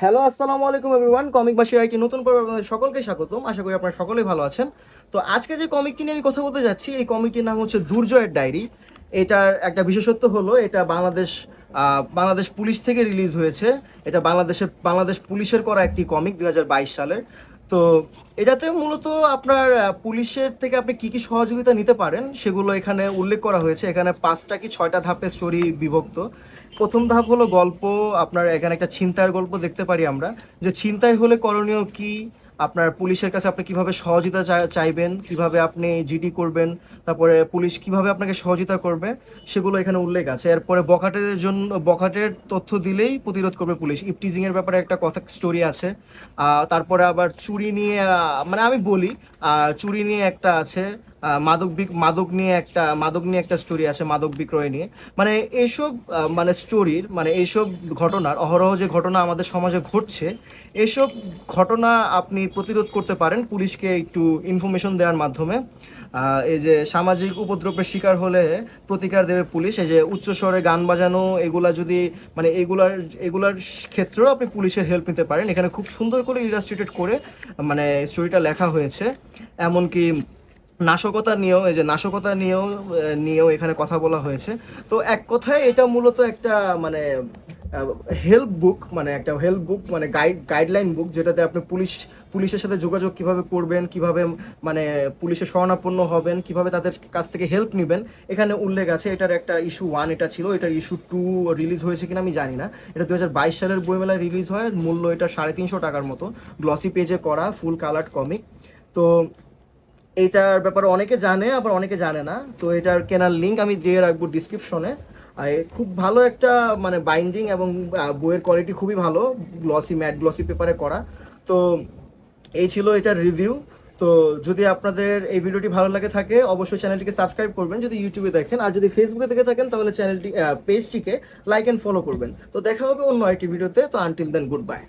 Hello আসসালামু আলাইকুম everyone comic বাসীর একটি নতুন পর্বে আপনাদের সকলকে স্বাগতম। আশা করি আপনারা সকলেই ভালো আছেন। তো আজকে যে কমিকটি নিয়ে আমি কথা বলতে যাচ্ছি, এই কমিকটির নাম হচ্ছে দুর্জয়ের ডায়েরি। এটার একটা বিশেষত্ব হলো, এটা বাংলাদেশ বাংলাদেশ পুলিশ থেকে রিলিজ হয়েছে। এটা বাংলাদেশের বাংলাদেশ পুলিশের করা একটি কমিক দুই হাজার বাইশ সালের। তো এটাতে মূলত আপনার পুলিশের থেকে আপনি কি কি সহযোগিতা নিতে পারেন সেগুলো এখানে উল্লেখ করা হয়েছে। এখানে পাঁচটা কি ছয়টা ধাপে স্টোরি বিভক্ত। প্রথম ধাপ হলো গল্প, আপনার এখানে একটা ছিনতাইয়ের গল্প দেখতে পারি আমরা। যে ছিনতাই হলে করণীয় কি? আপনার পুলিশের কাছে আপনি কীভাবে সহযোগিতা চাই- চাইবেন, কীভাবে আপনি জিডি করবেন, তারপরে পুলিশ কীভাবে আপনাকে সহযোগিতা করবে, সেগুলো এখানে উল্লেখ আছে। এরপরে বখাটের জন্য বখাটের তথ্য দিলেই প্রতিরোধ করবে পুলিশ। ইপটিজিং এর ব্যাপারে একটা কথা স্টোরি আছে। তারপরে আবার চুরি নিয়ে মানে আমি বলি আর চুরি নিয়ে একটা আছে মাদক মাদক নিয়ে একটা, মাদক নিয়ে একটা স্টোরি আছে মাদক বিক্রয় নিয়ে। মানে এইসব মানে স্টোরির মানে এইসব ঘটনার, অহরহ যে ঘটনা আমাদের সমাজে ঘটছে, এইসব ঘটনা আপনি প্রতিরোধ করতে পারেন পুলিশকে একটু ইনফরমেশন দেওয়ার মাধ্যমে। এই যে সামাজিক উপদ্রবের শিকার হলে প্রতিকার দেবে পুলিশ, এই যে উচ্চ স্বরে গান বাজানো, এগুলা যদি মানে এগুলার এগুলার ক্ষেত্রেও আপনি পুলিশের হেল্প নিতে পারেন। এখানে খুব সুন্দর করে ইলাস্ট্রেটেড করে মানে স্টোরিটা লেখা হয়েছে। এমনকি নাশকতা নিয়েও, এই যে নাশকতা নিয়েও নিয়েও এখানে কথা বলা হয়েছে। তো এক কথায় এটা মূলত একটা মানে হেল্প বুক মানে একটা হেল্প বুক মানে গাইড গাইডলাইন বুক যেটাতে আপনি পুলিশ, পুলিশের সাথে যোগাযোগ কীভাবে করবেন, কীভাবে মানে পুলিশের শরণাপন্ন হবেন, কীভাবে তাদের কাছ থেকে হেল্প নেবেন, এখানে উল্লেখ আছে। এটার একটা ইস্যু ওয়ান এটা ছিল, এটার ইস্যু টু রিলিজ হয়েছে কিনা আমি জানি না। এটা দু হাজার বাইশ সালের বইমেলায় রিলিজ হয়, মূল্য এটা সাড়ে তিনশো টাকার মতো। গ্লসি পেজে করা ফুল কালার কমিক তো এইটার ব্যাপারে অনেকে জানে, আবার অনেকে জানে না। তো এটার কেনার লিঙ্ক আমি দিয়ে রাখব ডিসক্রিপশনে আর খুব ভালো একটা মানে বাইন্ডিং এবং বইয়ের কোয়ালিটি খুবই ভালো গ্লসি ম্যাট গ্লসি পেপারে করা। তো এই ছিল এটার রিভিউ তো যদি আপনাদের এই ভিডিওটি ভালো লাগে থাকে, অবশ্যই চ্যানেলটিকে সাবস্ক্রাইব করবেন, যদি ইউটিউবে দেখেন। আর যদি ফেসবুকে দেখে থাকেন, তাহলে চ্যানেলটি পেজটিকে লাইক অ্যান্ড ফলো করবেন। তো দেখা হবে অন্য একটি ভিডিওতে তো আনটিল দেন গুড বাই